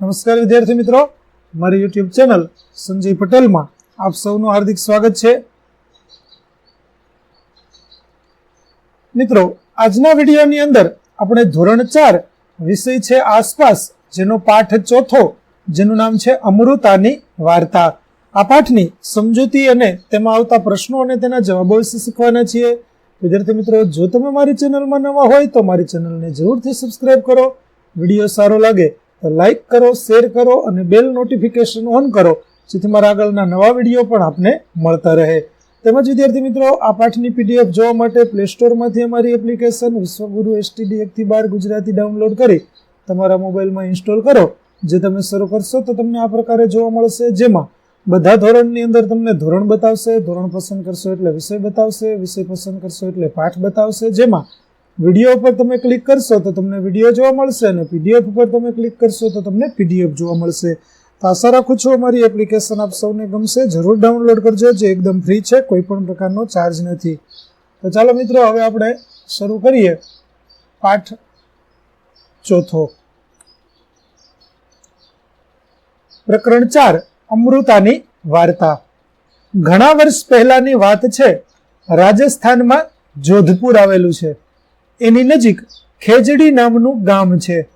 નમસ્કાર વિદ્યાર્થી મિત્રો. મારી યુટ્યુબ ચેનલ સંજય પટેલમાં આપ સૌનું હાર્દિક સ્વાગત છે. મિત્રો, આજના વિડીયોની અંદર આપણે ધોરણ ચાર વિષય છે આસપાસ, જેનો પાઠ ચોથો, જેનું નામ છે અમૃતાની વાર્તા. આ પાઠની સમજૂતી અને તેમાં આવતા પ્રશ્નો અને તેના જવાબો વિશે શીખવાના છીએ. વિદ્યાર્થી મિત્રો, જો તમે મારી ચેનલમાં નવા હોય તો મારી ચેનલને જરૂરથી સબસ્ક્રાઇબ કરો. વીડિયો સારો લાગે તો લાઈક કરો શેર કરો અને બેલ નોટિફિકેશન ઓન કરો, જેથી મારા આગળના નવા વીડિયો પણ આપને મળતા રહે. તેમજ વિદ્યાર્થી મિત્રો, આ પાઠની પીડીએફ જોવા માટે પ્લે સ્ટોરમાંથી અમારી એપ્લિકેશન વિશ્વગુરુ એસટીડી એકથી બાર ગુજરાતી ડાઉનલોડ કરી તમારા મોબાઈલમાં ઇન્સ્ટોલ કરો. જે તમે શરૂ કરશો તો તમને આ પ્રકારે જોવા મળશે. જેમાં બધા ધોરણની અંદર તમને ધોરણ બતાવશે, ધોરણ પસંદ કરશો એટલે વિષય બતાવશે, વિષય પસંદ કરશો એટલે પાઠ બતાવશે. જેમાં વીડિયો ઉપર તમે ક્લિક કરશો તો તમને વીડિયો જોવા મળશે અને પીડીએફ ઉપર તમે ક્લિક કરશો તો તમને પીડીએફ જોવા મળશે. તો આશા રાખું છું અમારી એપ્લિકેશન આપ સૌને ગમશે. જરૂર ડાઉનલોડ કરજો, જે એકદમ ફ્રી છે કોઈ પણ પ્રકારનો ચાર્જ નથી. તો ચાલો મિત્રો, હવે આપણે શરૂ કરીએ. પાઠ ચોથો. પ્રકરણ ચાર, અમૃતાની વાર્તા. ઘણા વર્ષ પહેલાની વાત છે, રાજસ્થાનમાં જોધપુર આવેલું છે. એની નજીક ખેજડી નામનું ગામ છે.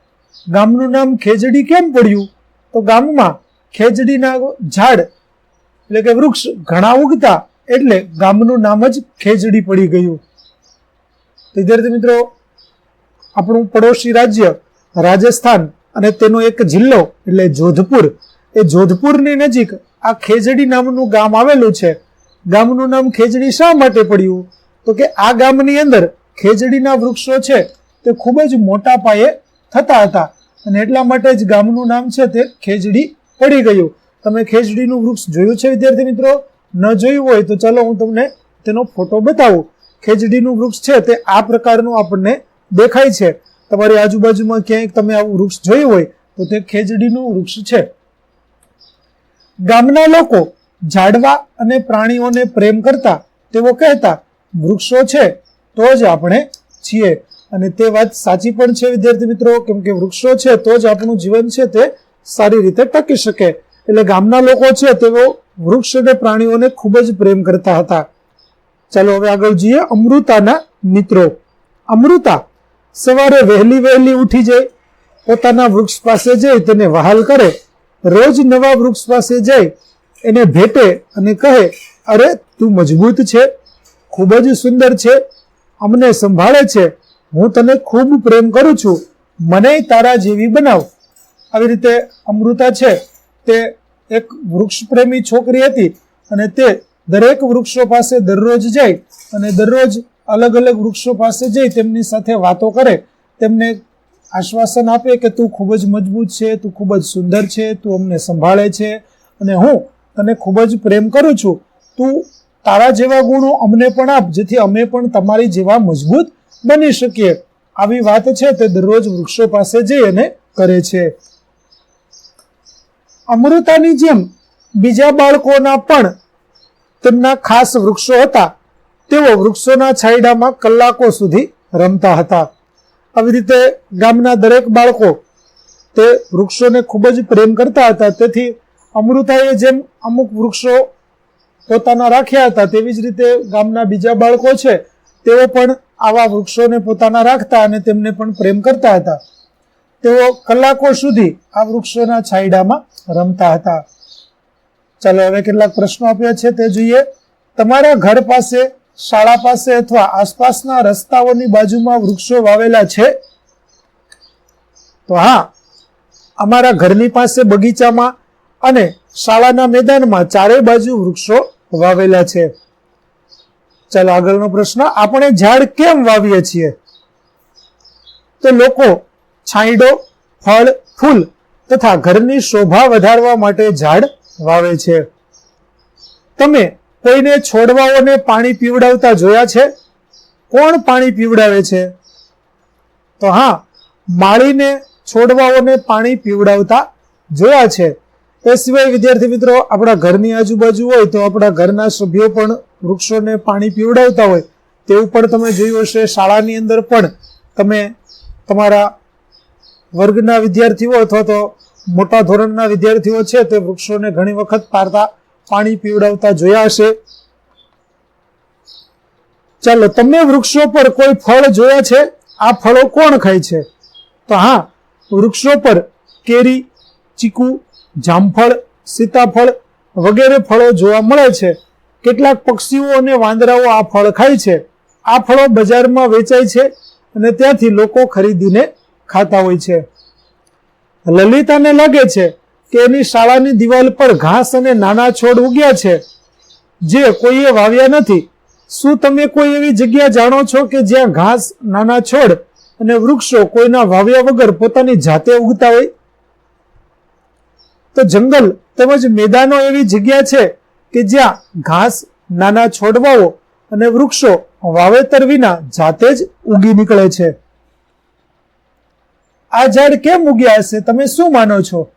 ગામનું નામ ખેજડી કેમ પડ્યું? તો ગામમાં ખેજડીના ઝાડ એટલે કે વૃક્ષ ઘણા ઉગતા એટલે ગામનું નામ જ ખેજડી પડી ગયું. વિદ્યાર્થી મિત્રો, આપણું પડોશી રાજ્ય રાજસ્થાન અને તેનો એક જિલ્લો એટલે જોધપુર. એ જોધપુરની નજીક આ ખેજડી નામનું ગામ આવેલું છે. ગામનું નામ ખેજડી શા માટે પડ્યું? તો કે આ ગામની અંદર ખેજડીના વૃક્ષો છે, તે ખૂબ જ મોટા પાયે થતા હતા. અને એટલા માટે જ ગામનું નામ છે તે ખેજડી પડી ગયું. તમે ખેજડીનું વૃક્ષ જોયું છે, વિદ્યાર્થી મિત્રો? ન જોયું હોય તો ચાલો હું તમને તેનો ફોટો બતાવું. ખેજડીનું વૃક્ષ છે, તે આ પ્રકારનું આપણને દેખાય છે. તમારી આજુબાજુમાં ક્યાંક તમે આવું વૃક્ષ જોયું હોય તો તે ખેજડીનું વૃક્ષ છે. ગામના લોકો ઝાડવા અને પ્રાણીઓને પ્રેમ કરતા, તેઓ કહેતા, વૃક્ષો છે તો જ આપણે છીએ. અને તે વાત સાચી પણ છે, વિદ્યાર્થી મિત્રો, કેમ કે વૃક્ષો છે, તો જ આપણું જીવન છે તે સારી રીતે ટકી શકે. એટલે ગામના લોકો છે, તેઓ વૃક્ષ અને પ્રાણીઓને ખૂબ જ પ્રેમ કરતા હતા. ચાલો હવે આગળ જઈએ અમૃતાના મિત્રો. અમૃતા સવારે વહેલી વહેલી ઉઠી જાય, પોતાના વૃક્ષ પાસે જઈ તેને વહાલ કરે. રોજ નવા વૃક્ષ પાસે જઈ એને ભેટે અને કહે, અરે, તું મજબૂત છે, ખૂબ જ સુંદર છે અમને સંભાળે છે. હું તને ખૂબ પ્રેમ કરું છું. મને તારા જેવી બનાવ. આવી રીતે અમૃતા છે. તે એક વૃક્ષ પ્રેમી છોકરી હતી અને તે દરેક વૃક્ષો પાસે દરરોજ જાય અને દરરોજ અલગ અલગ વૃક્ષો પાસે જઈ તેમની સાથે વાતો કરે. તેમને આશ્વાસન આપે કે તું ખૂબ જ મજબૂત છે, તું ખૂબ જ સુંદર છે, તું અમને સંભાળે છે અને હું તને ખૂબ જ પ્રેમ કરું છું. તું તારા જેવા ગુણો અમને પણ આપ, જેથી અમે પણ તમારી જેવા મજબૂત બની શકીએ. આવી વાત છે તે દરરોજ વૃક્ષો પાસે જઈ અને કરે છે. અમૃતાની જેમ બીજા બાળકોના પણ તેમના ખાસ વૃક્ષો હતા. તેઓ વૃક્ષોના છાંયડામાં કલાકો સુધી રમતા હતા. આવી રીતે ગામના દરેક બાળકો તે વૃક્ષોને ખૂબ જ પ્રેમ કરતા હતા. તેથી અમૃતાએ જેમ અમુક વૃક્ષો પોતાના રાખ્યા હતા. તેવી જ રીતે ગામના બીજા બાળકો છે, તેઓ પણ આવા વૃક્ષોને પોતાના રાખતા અને તેમને પણ પ્રેમ કરતા હતા. તેઓ કલાકો સુધી આ વૃક્ષોના છાંયડામાં રમતા હતા. ચાલો હવે કેટલાક પ્રશ્નો આપ્યા છે, તે જોઈએ. તમારા ઘર પાસે, શાળા પાસે અથવા આસપાસના રસ્તાઓની બાજુમાં વૃક્ષો વાવેલા છે? તો હા, અમારા ઘરની પાસે બગીચામાં અને શાળાના મેદાનમાં ચારેય બાજુ વૃક્ષો વાવેલા છે. ચાલો આગળનો પ્રશ્ન, આપણે ઝાડ કેમ વાવીએ છીએ? તો લોકો છાંયડો, ફળ, ફૂલ તથા ઘરની શોભા વધારવા માટે ઝાડ વાવે છે. તમે કોઈને છોડવાઓને પાણી પીવડાવતા જોયા છે? કોણ પાણી પીવડાવે છે? તો હા, માળીને છોડવાઓને પાણી પીવડાવતા જોયા છે. એ સિવાય વિદ્યાર્થી મિત્રો, આપણા ઘરની આજુબાજુ હોય તો આપણા ઘરના સભ્યો પણ વૃક્ષોને પાણી પીવડાવતા હોય તેવું પણ તમે જોયું હશે. શાળાની અંદર પણ તમે તમારા વર્ગના વિદ્યાર્થીઓ અથવા તો મોટા ધોરણના વિદ્યાર્થીઓ છે તે વૃક્ષોને ઘણી વખત પારતા પાણી પીવડાવતા જોયા હશે. ચાલો તમે વૃક્ષો પર કોઈ ફળ જોયા છે? આ ફળો કોણ ખાય છે? તો હા, વૃક્ષો પર કેરી, ચીકુ જામફળ, સીતાફળ વગેરે ફળો જોવા મળે છે. કેટલાક પક્ષીઓ અને વાંદરાઓ આ ફળ ખાય છે. આ ફળો બજારમાં વેચાય છે અને ત્યાંથી લોકો ખરીદીને ખાતા હોય છે. લલિતાને લાગે છે કે એની શાળાની દિવાલ પર ઘાસ અને નાના છોડ ઉગ્યા છે. જે કોઈએ વાવ્યા નથી. શું તમે કોઈ એવી જગ્યા જાણો છો કે જ્યાં ઘાસ, નાના છોડ અને વૃક્ષો કોઈના વાવ્યા વગર પોતાની જાતે ઉગતા હોય? તો જંગલ તેમજ મેદાનો એવી જગ્યા છે કે જ્યાં ઘાસ નાના છોડવાઓ અને વૃક્ષો વાવેતર વિના જાતે જ ઉગી નીકળે છે. આ ઝાડ કેમ ઉગ્યા હશે તમે શું માનો છો?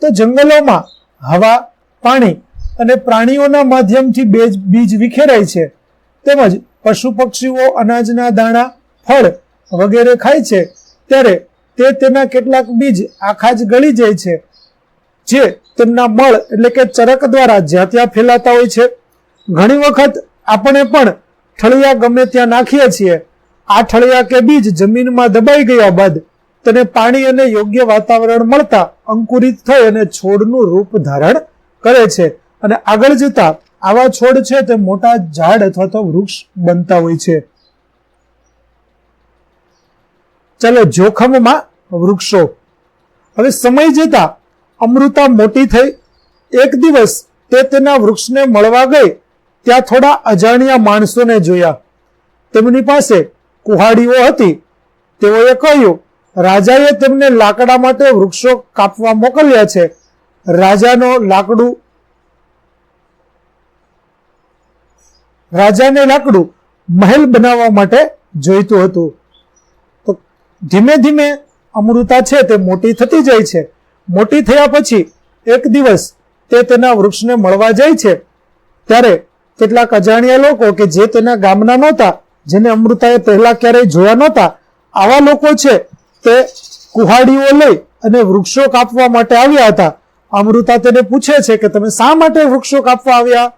તો જંગલોમાં હવા, પાણી અને પ્રાણીઓના માધ્યમથી બેજ, બીજ વિખેરાય છે. તેમજ પશુ પક્ષીઓ, અનાજના દાણા, ફળ વગેરે ખાય છે. ત્યારે તે તેના કેટલાક બીજ આખા જ ગળી જાય છે. જે તેમના મળ એટલે કે ચરક દ્વારા જ્યાં ત્યાં ફેલાતા હોય છે. ઘણી વખત આપણે પણ ઠળિયા ગમે ત્યાં નાખીએ છીએ. આ ઠળિયા કે બીજ જમીનમાં દબાઈ ગયા બાદ તેને પાણી અને યોગ્ય વાતાવરણ મળતા અંકુરિત થઈ અને છોડનું રૂપ ધારણ કરે છે. અને આગળ જતા આવા છોડ છે તે મોટા ઝાડ અથવા તો વૃક્ષ બનતા હોય છે. ચાલો જોખમમાં વૃક્ષો. હવે સમય જતા અમૃતા મોટી થઈ. એક દિવસ તે તેના વૃક્ષને મળવા ગઈ. ત્યાં થોડા અજાણ્યા માણસોને જોયા. તેમની પાસે કુહાડીઓ હતી. તેઓએ કહ્યું, રાજાએ તેમને લાકડા માટે વૃક્ષો કાપવા મોકલ્યા છે. રાજાનો લાકડું રાજાને લાકડું મહેલ બનાવવા માટે જોઈતું હતું. ધીમે ધીમે અમૃતા છે તે મોટી થતી જાય છે. મોટી થયા પછી એક દિવસ તે તેના વૃક્ષને મળવા જાય છે. ત્યારે કેટલાક અજાણ્યા લોકો કે જે તેના ગામના નહોતા, જેને અમૃતાએ પહેલા ક્યારેય જોયા નહોતા, આવા લોકો છે તે કુહાડીઓ લઈ અને વૃક્ષો કાપવા માટે આવ્યા હતા. અમૃતા તેને પૂછે છે કે તમે શા માટે વૃક્ષો કાપવા આવ્યા?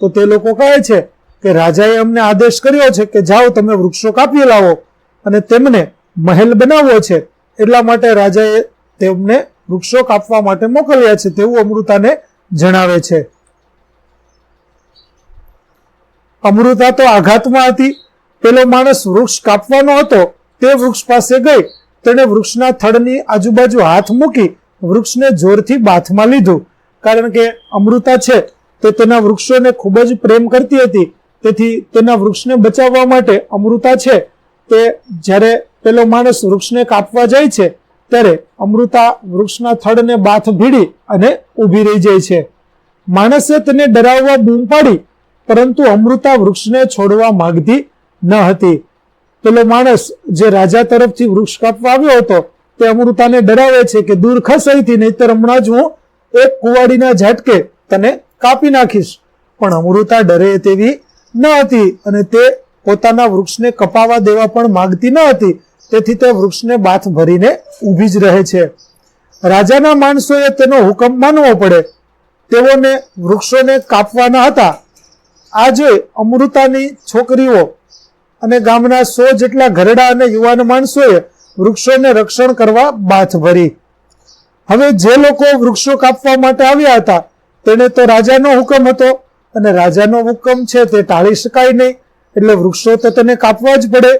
તો તે લોકો કહે છે કે રાજાએ અમને આદેશ કર્યો છે કે જાઓ તમે વૃક્ષો કાપી લાવો. અને તેમને મહેલ બનાવવો છે એટલા માટે રાજાએ તેમને વૃક્ષો કાપવા માટે મોકલ્યા છે તેવું અમૃતાને જણાવે છે. અમૃતા તો આઘાતમાં હતી. પેલો માણસ વૃક્ષ કાપવાનો હતો. તે વૃક્ષ પાસે ગઈ. તેણે વૃક્ષના થડની આજુબાજુ હાથ મૂકી વૃક્ષને જોરથી બાથમાં લીધું. કારણ કે અમૃતા છે તે તેના વૃક્ષોને ખૂબ જ પ્રેમ કરતી હતી. તેથી તેના વૃક્ષને બચાવવા માટે અમૃતા છે તે જ્યારે પેલો માણસ વૃક્ષને કાપવા જાય છે, ત્યારે અમૃતા વૃક્ષના થડને બાથ ભીડી અને ઊભી રહી જાય છે. માણસે તેને ડરાવવા બૂમ પાડી, પરંતુ અમૃતા વૃક્ષને છોડવા માંગતી ન હતી. પેલો માણસ જે રાજા તરફથી વૃક્ષ કાપવા આવ્યો હતો, તે અમૃતાને ડરાવે છે કે દૂર ખસ અહીંથી નહીતર હમણાં જ હું એક કુવાડીના ઝાટકે તને કાપી નાખીશ. પણ અમૃતા ડરે તેવી ન હતી અને તે પોતાના વૃક્ષને કપાવા દેવા પણ માંગતી ન હતી. તેથી તે વૃક્ષને બાથ ભરીને ઊભી જ રહે છે. રાજાના માણસોએ તેનો હુકમ માનવો પડે. તેઓને વૃક્ષોને કાપવાના હતા. આ જોઈ અમૃતાની છોકરીઓ અને ગામના સો જેટલા ઘરડા અને યુવાન માણસોએ વૃક્ષોને રક્ષણ કરવા બાથ ભરી. હવે જે લોકો વૃક્ષો કાપવા માટે આવ્યા હતા તેને તો રાજાનો હુકમ હતો અને રાજાનો હુકમ છે તે ટાળી શકાય નહીં. એટલે વૃક્ષો તો તેને કાપવા જ પડે.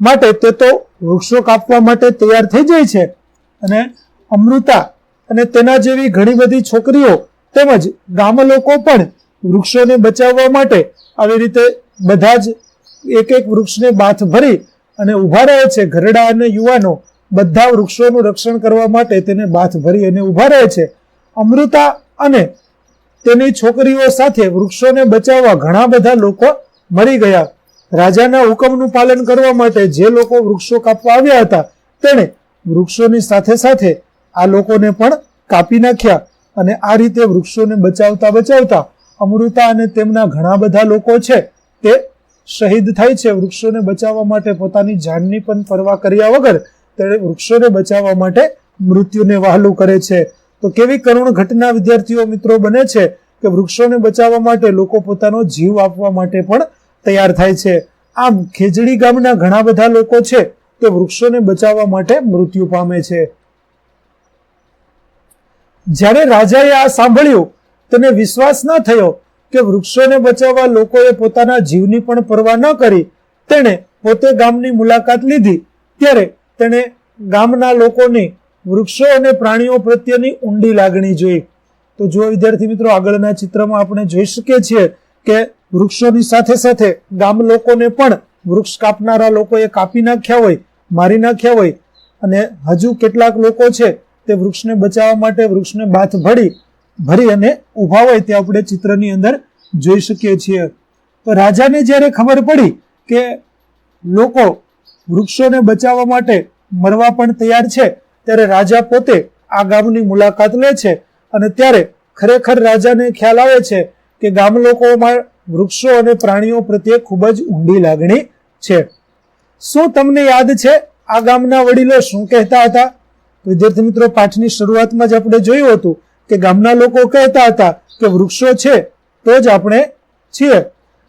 માટે તે તો વૃક્ષો કાપવા માટે તૈયાર થઈ જાય છે. અને અમૃતા અને તેના જેવી ઘણી બધી છોકરીઓ તેમજ ગામ લોકો પણ વૃક્ષોને બચાવવા માટે આવી રીતે બધા જ એક એક વૃક્ષને બાથ ભરી અને ઊભા રહે છે. ઘરડા અને યુવાનો બધા વૃક્ષોનું રક્ષણ કરવા માટે તેને બાથ ભરી અને ઊભા રહે છે. અમૃતા અને તેની છોકરીઓ સાથે વૃક્ષોને બચાવવા ઘણા બધા લોકો મરી ગયા. રાજાના હુકમનું પાલન કરવા માટે જે લોકો વૃક્ષો કાપવા આવ્યા હતા, તેણે વૃક્ષોની સાથે સાથે આ લોકોને પણ કાપી નાખ્યા અને આ રીતે વૃક્ષોને બચાવતા બચાવતા અમૃતા અને તેમના ઘણા બધા લોકો છે, તે શહીદ થાય છે. વૃક્ષોને બચાવવા માટે પોતાની જાનની પણ પરવા કર્યા વગર તેણે વૃક્ષોને બચાવવા માટે મૃત્યુને વહાલું કરે છે. તો કેવી કરુણ ઘટના વિદ્યાર્થીઓ મિત્રો બને છે કે વૃક્ષોને બચાવવા માટે લોકો પોતાનો જીવ આપવા માટે પણ તૈયાર થાય છે. આમ ખેજડી ગામના ઘણા બધા લોકો છે તે વૃક્ષોને બચાવવા માટે મૃત્યુ પામે છે. જ્યારે રાજાએ આ સાંભળ્યું, તેને વિશ્વાસ ન થયો કે વૃક્ષોને બચાવવા લોકોએ પોતાના જીવની પણ પરવા ન કરી, તેણે પોતે ગામની મુલાકાત લીધી. ત્યારે તેણે ગામના લોકોની વૃક્ષો અને પ્રાણીઓ પ્રત્યેની ઊંડી લાગણી જોઈ. તો જો વિદ્યાર્થી મિત્રો, આગળના ચિત્રમાં આપણે જોઈ શકીએ છીએ કે વૃક્ષોની સાથે સાથે ગામ લોકોને પણ વૃક્ષ કાપનારા લોકોએ કાપી નાખ્યા હોય, મારી નાખ્યા હોય અને હજુ કેટલાક લોકો છે તે વૃક્ષને બચાવવા માટે વૃક્ષને બાથ ભરી ભરી અને ઊભા હોય તે આપણે ચિત્રની અંદર જોઈ શકીએ છીએ. તો રાજાને જ્યારે ખબર પડી કે લોકો વૃક્ષોને બચાવવા માટે મરવા પણ તૈયાર છે, ત્યારે રાજા પોતે આ ગામની મુલાકાત લે છે અને ત્યારે ખરેખર રાજાને ખ્યાલ આવે છે કે ગામ લોકોમાં વૃક્ષો અને પ્રાણીઓ પ્રત્યે ખૂબ જ ઊંડી લાગણી છે. શું તમને યાદ છે આ ગામના વડીલો શું કહેતા હતા? વિદ્યાર્થી મિત્રો, પાઠની શરૂઆતમાં જ આપણે જોયું હતું કે ગામના લોકો કહેતા હતા કે વૃક્ષો છે તો જ આપણે છીએ.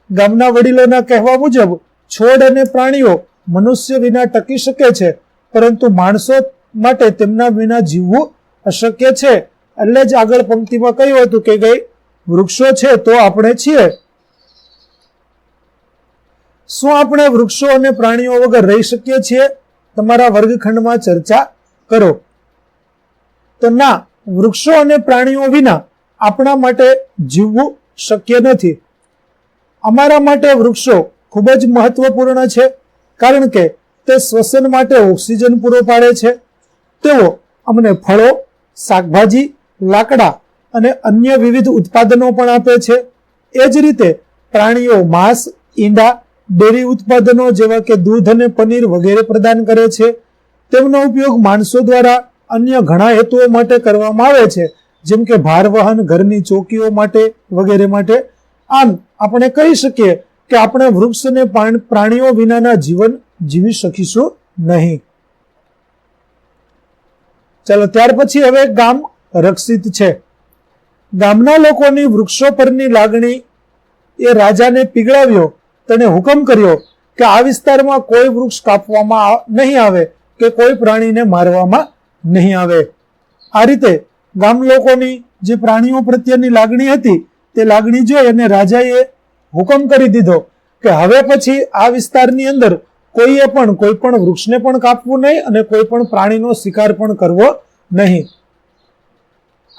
ગામના વડીલોના કહેવા મુજબ, છોડ અને પ્રાણીઓ મનુષ્ય વિના ટકી શકે છે, પરંતુ માણસો માટે તેમના વિના જીવવું અશક્ય છે. એટલે જ આગળ પંક્તિમાં કહ્યું હતું કે ગઈ વૃક્ષો છે તો આપણે છીએ. શું આપણે વૃક્ષો અને પ્રાણીઓ વગર રહી શકીએ છીએ? તમારા વર્ગખંડમાં ચર્ચા કરો. તો ના, વૃક્ષો અને પ્રાણીઓ વિના આપણા માટે જીવવું શક્ય નથી. અમારા માટે વૃક્ષો ખૂબ જ મહત્વપૂર્ણ છે, કારણ કે તે શ્વસન માટે ઓક્સિજન પૂરો પાડે છે. તેઓ અમને ફળો, શાકભાજી, લાકડા અને અન્ય વિવિધ ઉત્પાદનો પણ આપે છે. એ જ રીતે પ્રાણીઓ માંસ, ઈંડા, ડેરી ઉત્પાદનો જેવા કે દૂધ અને પનીર વગેરે પ્રદાન કરે છે. તેમનો ઉપયોગ માણસો દ્વારા અન્ય ઘણા હેતુઓ માટે કરવામાં આવે છે, જેમ કે ભાર વહન, ઘરની ચોકીઓ માટે વગેરે માટે. આમ, આપણે કહી શકીએ કે આપણે વૃક્ષ અને પ્રાણીઓ વિનાના જીવન જીવી શકીશું નહીં. ચાલો, ત્યાર પછી હવે ગામ રક્ષિત છે. ગામના લોકોની વૃક્ષો પરની લાગણી એ રાજાને પીગળાવ્યો. તેણે હુકમ કર્યો કે આ વિસ્તારમાં કોઈ વૃક્ષ કાપવામાં નહીં આવે કે કોઈ પ્રાણીને મારવામાં નહીં આવે. આ રીતે ગામ લોકોની જે પ્રાણીઓ પ્રત્યેની લાગણી હતી, તે લાગણી જોઈ અને રાજાએ હુકમ કરી દીધો કે હવે પછી આ વિસ્તારની અંદર કોઈએ પણ કોઈ પણ વૃક્ષને પણ કાપવું નહીં અને કોઈ પણ પ્રાણીનો શિકાર પણ કરવો નહીં.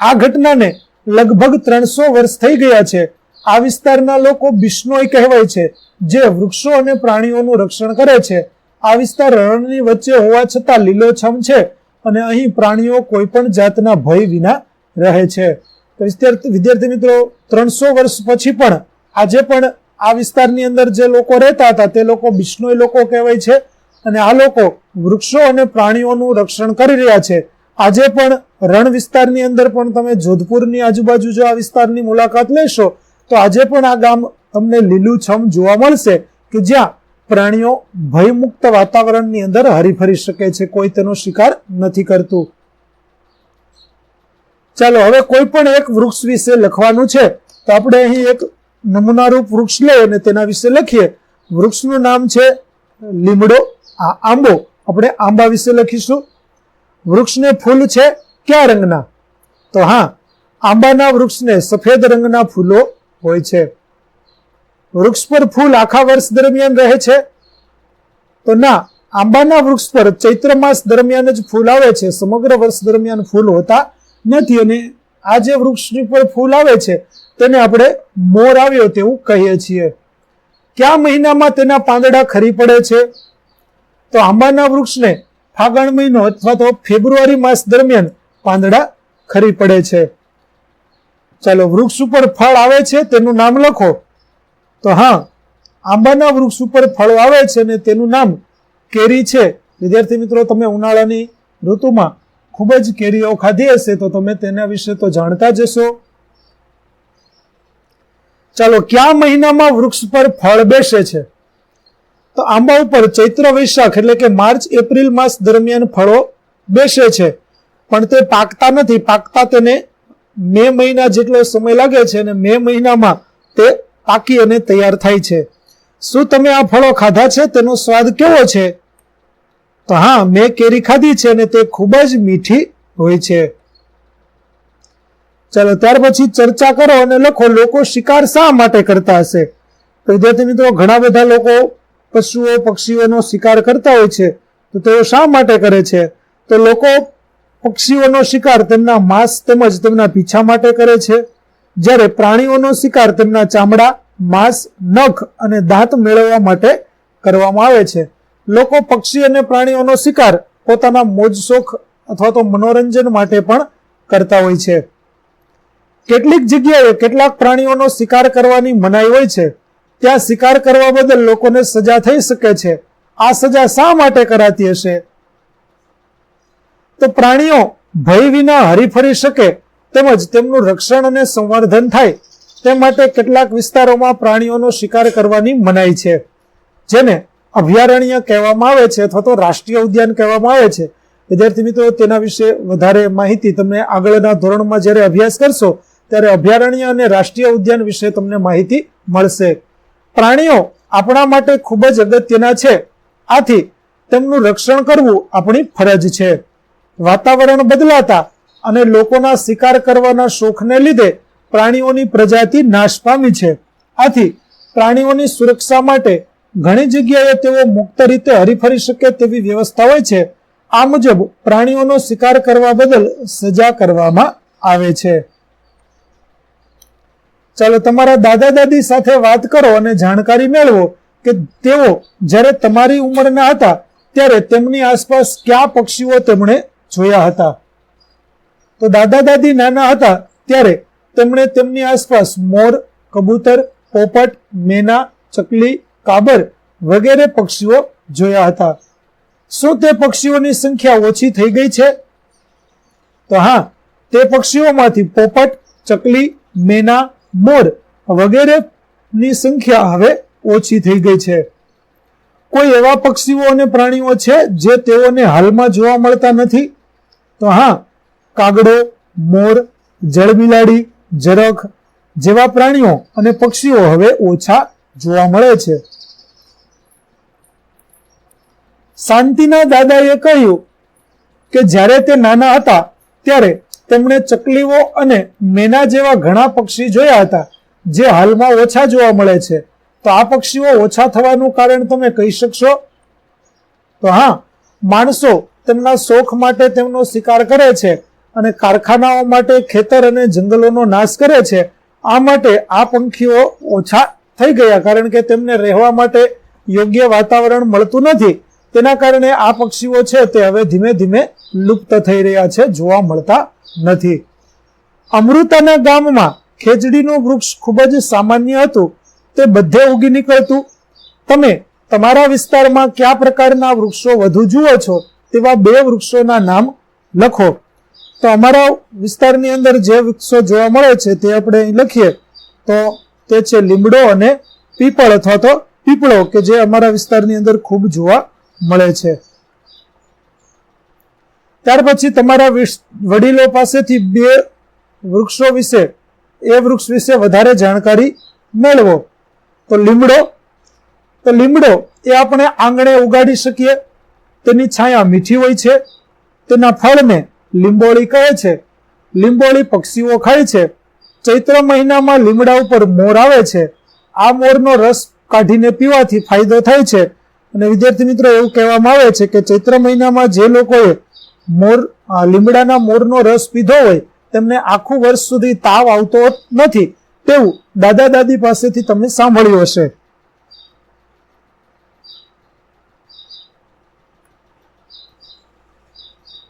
આ ઘટનાને લગભગ ત્રણસો વર્ષ થઈ ગયા છે. આ વિસ્તારના લોકો બિશ્નોઈ કહેવાય છે, જે વૃક્ષો અને પ્રાણીઓનું રક્ષણ કરે છે. આ વિસ્તાર રણની વચ્ચે હોવા છતાં લીલોછમ છે અને અહીં પ્રાણીઓ કોઈ પણ જાતના ભય વિના રહે છે. તો વિદ્યાર્થી મિત્રો, ત્રણસો વર્ષ પછી પણ આજે પણ આ વિસ્તારની અંદર જે લોકો રહેતા હતા, તે લોકો બિશ્નોઈ લોકો કહેવાય છે અને આ લોકો વૃક્ષો અને પ્રાણીઓનું રક્ષણ કરી રહ્યા છે. આજે પણ રણ વિસ્તારની અંદર પણ તમે જોધપુરની આજુબાજુ જો આ વિસ્તારની મુલાકાત લેશો, તો આજે પણ આ ગામ તમને લીલુંછમ જોવા મળશે કે જ્યાં પ્રાણીઓ ભયમુક્ત વાતાવરણની અંદર હરીફરી શકે છે. કોઈ તેનો શિકાર નથી કરતું. ચાલો, હવે કોઈ પણ એક વૃક્ષ વિશે લખવાનું છે, તો આપણે અહીં એક નમૂનારૂપ વૃક્ષ લઈ અને તેના વિશે લખીએ. વૃક્ષનું નામ છે લીમડો, આ આંબો. આપણે આંબા વિશે લખીશું. વૃક્ષને ફૂલ છે કયા રંગના? તો હા, આંબાના વૃક્ષને સફેદ રંગના ફૂલો હોય છે. વૃક્ષ પર ફૂલ આખા વર્ષ દરમિયાન રહે છે? તો ના, આંબાના વૃક્ષ પર ચૈત્ર માસ દરમિયાન જ ફૂલ આવે છે. સમગ્ર વર્ષ દરમિયાન ફૂલ હોતા નથી અને આ જે વૃક્ષની પર ફૂલ આવે છે, તેને આપણે મોર આવ્યો તેવું કહીએ છીએ. કયા મહિનામાં તેના પાંદડા ખરી પડે છે? તો આંબાના વૃક્ષને ફાગણ મહિનો અથવા તો ફેબ્રુઆરી માસ દરમિયાન પાંદડા ખરી પડે છે. ચાલો, વૃક્ષ ઉપર ફળ આવે છે તેનું નામ લખો. તો હા, આંબાના વૃક્ષ ઉપર ફળો આવે છે અને તેનું નામ કેરી છે. વિદ્યાર્થી મિત્રો, તમે ઉનાળાની ઋતુમાં ખૂબ જ કેરીઓ ખાધી હશે તો તમે તેના વિશે તો જાણતા જ હશો ચાલો, કયા મહિનામાં વૃક્ષ પર ફળ બેસે છે? તો આંબા ઉપર ચૈત્ર વૈશાખ એટલે કે માર્ચ, એપ્રિલ માસ દરમિયાન ફળો બેસે છે. પણ તે પાકતા નથી. પાકતા તેને મે મહિના જેટલો સમય લાગે છે અને મે મહિનામાં તે પાકી અને તૈયાર થાય છે. શું તમે આ ફળો ખાધા છે? તેનો સ્વાદ કેવો છે? તો હા, મેં કેરી ખાધી છે અને તે ખૂબ જ મીઠી હોય છે. ચાલો, ત્યાર પછી ચર્ચા કરો અને લખો લોકો શિકાર શા માટે કરતા હશે? તો વિદ્યાર્થી મિત્રો, ઘણા બધા લોકો પશુઓ, પક્ષીઓનો શિકાર કરતા હોય છે, તો તેઓ શા માટે કરે છે? તો લોકો પક્ષીઓનો શિકાર તેમના માંસ તેમજ તેમના પીછા માટે કરે છે. જ્યારે પ્રાણીઓનો શિકાર તેમના ચામડા, માંસ, નખ અને દાંત મેળવવા માટે કરવામાં આવે છે. લોકો પક્ષી અને પ્રાણીઓનો શિકાર પોતાના મોજ, શોખ અથવા તો મનોરંજન માટે પણ કરતા હોય છે. કેટલીક જગ્યાએ કેટલાક પ્રાણીઓનો શિકાર કરવાની મનાઈ હોય છે. ત્યાં શિકાર કરવા બદલ લોકોને સજા થઈ શકે છે. આ સજા શા માટે કરાતી હશે? તો પ્રાણીઓ ભય વિના હરીફરી શકે તેમજ તેમનું રક્ષણ અને સંવર્ધન થાય તે માટે કેટલાક વિસ્તારોમાં પ્રાણીઓનો શિકાર કરવાની મનાઈ છે. જેને અભયારણ્ય કહેવામાં આવે છે અથવા તો રાષ્ટ્રીય ઉદ્યાન કહેવામાં આવે છે. વિદ્યાર્થી મિત્રો, તેના વિશે વધારે માહિતી તમને આગળના ધોરણમાં જ્યારે અભ્યાસ કરશો, ત્યારે અભયારણ્ય અને રાષ્ટ્રીય ઉદ્યાન વિશે તમને માહિતી મળશે. પ્રાણીઓ આપણા માટે ખૂબ જ અગત્યના છે. આથી તેમનું રક્ષણ કરવું આપણી ફરજ છે. વાતાવરણ બદલાતા અને લોકોના શિકાર કરવાના શોખને લીધે પ્રાણીઓની પ્રજાતિ નાશ પામી છે. આથી પ્રાણીઓની સુરક્ષા માટે ઘણી જગ્યાએ તેઓ મુક્ત રીતે હરીફરી શકે તેવી વ્યવસ્થા હોય છે. આ મુજબ પ્રાણીઓનો શિકાર કરવા બદલ સજા કરવામાં આવે છે. ચાલો તમારા દાદા દાદી સાથે વાત કરો અને જાણકારી મેળવો કે તેઓ જ્યારે તમારી ઉંમરના હતા, ત્યારે તેમની આસપાસ કયા પક્ષીઓ તેમણે જોયા હતા? તો દાદા દાદી નાના હતા, ત્યારે તેમણે તેમની આસપાસ મોર, કબૂતર, પોપટ, મેના, ચકલી, કાબર વગેરે પક્ષીઓ જોયા હતા. શું તે પક્ષીઓની સંખ્યા ઓછી થઈ ગઈ છે? તો હા, તે પક્ષીઓમાંથી પોપટ, ચકલી, મેના મોર વગેરેની સંખ્યા હવે ઓછી થઈ ગઈ છે. કોઈ એવા પક્ષીઓ અને પ્રાણીઓ છે જે તેઓને હાલમાં જોવા મળતા નથી? તો હા, કાગડો, મોર, જળબિલાડી, જરખ જેવા પ્રાણીઓ અને પક્ષીઓ હવે ઓછા જોવા મળે છે. શાંતિના દાદાએ કહ્યું કે જ્યારે તે નાના હતા ત્યારે તેમણે ચકલીઓ અને મેના જેવા ઘણા પક્ષી જોયા હતા, જે હાલમાં ઓછા જોવા મળે છે. તો આ પક્ષીઓ ઓછા થવાનું કારણ તમે કહી શકશો? તો હા, માણસો તેમના શોખ માટે તેમનો શિકાર કરે છે અને કારખાનાઓ માટે ખેતર અને જંગલોનો નાશ કરે છે. આ માટે આ પંખીઓ ઓછા થઈ ગયા, કારણ કે તેમને રહેવા માટે યોગ્ય વાતાવરણ મળતું નથી. તેના કારણે આ પક્ષીઓ છે તે હવે ધીમે ધીમે લુપ્ત થઈ રહ્યા છે, જોવા મળતા નથી. અમૃતાના ગામમાં ખેજડીનું વૃક્ષ ખૂબ જ સામાન્ય હતું. તે બધે ઉગી નીકળતું. તમે તમારા વિસ્તારમાં કયા પ્રકારના વૃક્ષો વધુ જુઓ છો, તેવા બે વૃક્ષોના નામ લખો. તો અમારા વિસ્તારની અંદર જે વૃક્ષો જોવા મળે છે તે આપણે લખીએ. તો તે છે લીમડો અને પીપળ અથવા તો પીપળો, કે જે અમારા વિસ્તારની અંદર ખૂબ જોવા મળે છે. ત્યાર પછી તમારા વડીલો પાસેથી બે વૃક્ષો વિશે, એ વૃક્ષ વિશે વધારે જાણકારી મેળવો. તો લીમડો તો લીમડો એ આપણે આંગણે ઉગાડી શકીએ. તેની છાયા મીઠી હોય છે. તેના ફળને લીંબોળી કહે છે. લીંબોળી પક્ષીઓ ખાય છે. ચૈત્ર મહિનામાં લીમડા ઉપર મોર આવે છે. આ મોરનો રસ કાઢીને પીવાથી ફાયદો થાય છે. અને વિદ્યાર્થી મિત્રો, એવું કહેવામાં આવે છે કે ચૈત્ર મહિનામાં જે લોકોએ મોર લીમડાના મોરનો રસ પીધો હોય, તેમને આખું વર્ષ સુધી તાવ આવતો નથી. તેવું દાદા દાદી પાસેથી તમે સાંભળ્યું હશે.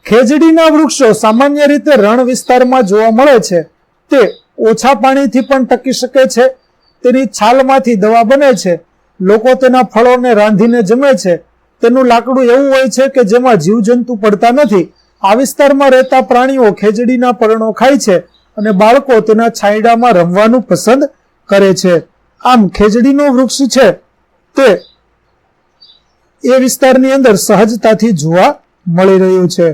ખેજડીના વૃક્ષો સામાન્ય રીતે રણ વિસ્તારમાં જોવા મળે છે. તે ઓછા પાણીથી પણ ટકી શકે છે. તેની છાલમાંથી દવા બને છે. લોકો તેના ફળોને રાંધીને જમે છે. તેનું લાકડું એવું હોય છે કે જેમાં જીવજંતુ પડતા નથી. આ વિસ્તારમાં રહેતા પ્રાણીઓ ખેજડીના પર્ણો ખાય છે અને બાળકો તેના છાંયડામાં રમવાનું પસંદ કરે છે. આમ ખેજડીનું વૃક્ષ છે તે એ વિસ્તારની અંદર સહજતાથી જોવા મળી રહ્યું છે.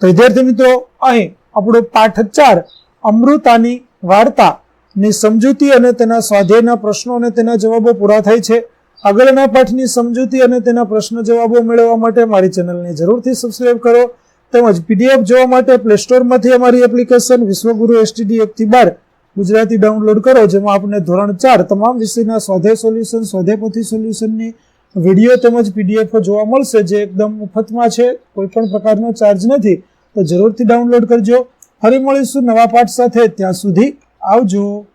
તો વિદ્યાર્થી મિત્રો, અહીં આપણો પાઠ ચાર અમૃતાની વાર્તા ની સમજૂતી અને તેના સ્વાધ્યાયના પ્રશ્નો અને તેના જવાબો પૂરા થાય છે. આગળના પાઠની સમજૂતી અને તેના પ્રશ્ન જવાબો મેળવવા માટે મારી ચેનલને જરૂરથી સબસ્ક્રાઇબ કરો. તેમજ પીડીએફ જોવા માટે પ્લે સ્ટોરમાંથી અમારી એપ્લિકેશન વિશ્વગુરુ એસટીડી એકથી બાર ગુજરાતી ડાઉનલોડ કરો, જેમાં આપને ધોરણ ચાર તમામ વિષયના સ્વાધ્યાય સોલ્યુશન સ્વાધ્યાયપોથી સોલ્યુશનની વીડિયો તેમજ પીડીએફ જોવા મળશે, જે એકદમ મફતમાં છે કોઈ પણ પ્રકારનો ચાર્જ નથી. તો જરૂરથી ડાઉનલોડ કરજો. ફરી મળીશું નવા પાઠ સાથે. ત્યાં સુધી Áudio.